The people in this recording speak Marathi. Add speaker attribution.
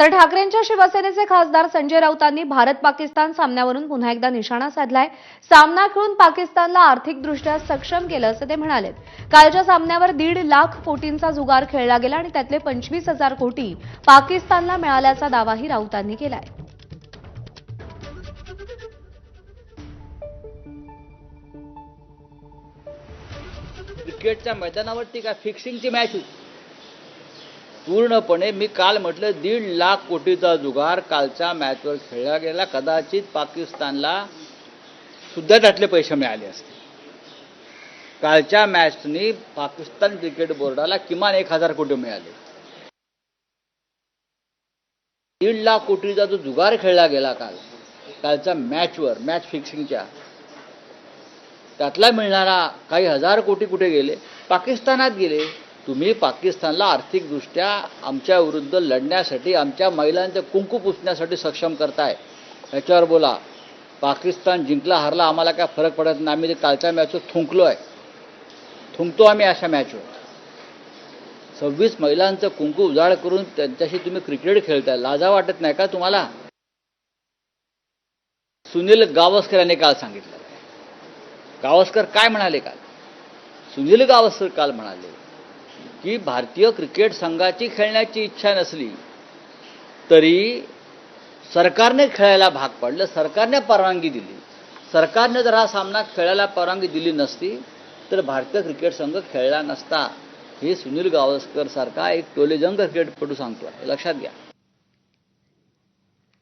Speaker 1: तर ठाकरेंच्या शिवसेनेचे खासदार संजय राऊतांनी भारत पाकिस्तान सामन्यावरून पुन्हा एकदा निशाणा साधलाय. सामना खेळून पाकिस्तानला आर्थिकदृष्ट्या सक्षम केलं असं ते म्हणाले कालच्या सामन्यावर दीड लाख कोटींचा जुगार खेळला गेला आणि त्यातले पंचवीस हजार कोटी पाकिस्तानला मिळाल्याचा दावाही राऊतांनी केलाय.
Speaker 2: क्रिकेटच्या मैदानावरती काय फिक्सिंगची मॅच होती? पूर्णपणे मी काल म्हटलं दीड लाख कोटीचा जुगार कालच्या मॅचवर खेळला गेला. कदाचित पाकिस्तानला सुद्धा त्यातले पैसे मिळाले असते कालच्या मॅचनी पाकिस्तान क्रिकेट बोर्डाला किमान एक हजार कोटी मिळाले. दीड लाख कोटीचा जो जुगार खेळला गेला काल कालच्या मॅचवर मॅच फिक्सिंगच्या त्यातला मिळणारा काही हजार कोटी कुठे गेले? पाकिस्तानात गेले. तुम्ही पाकिस्तानला आर्थिकदृष्ट्या आमच्या विरुद्ध लढण्यासाठी आमच्या महिलांचं कुंकू पुसण्यासाठी सक्षम करताय. याच्यावर बोला. पाकिस्तान जिंकला हारला आम्हाला काय फरक पडत नाही. आम्ही ते कालच्या मॅचवर थुंकलो आहे थुंकतो आम्ही अशा मॅचवर सव्वीस महिलांचं कुंकू उजाड करून त्यांच्याशी तुम्ही क्रिकेट खेळताय. लाजा वाटत नाही का तुम्हाला? सुनील गावस्कर यांनी काल सांगितलं. गावस्कर काय म्हणाले काल? सुनील गावस्कर काल म्हणाले की भारतीय क्रिकेट संघाची खेळण्याची इच्छा नसली तरी सरकारने खेळायला भाग पाडलं सरकारने परवानगी दिली. सरकारने जर हा सामना खेळायला परवानगी दिली नसती तर भारतीय क्रिकेट संघ खेळला नसता. हे सुनील गावस्कर सारखा एक टोलेजंग क्रिकेटपटू सांगतो लक्षात घ्या.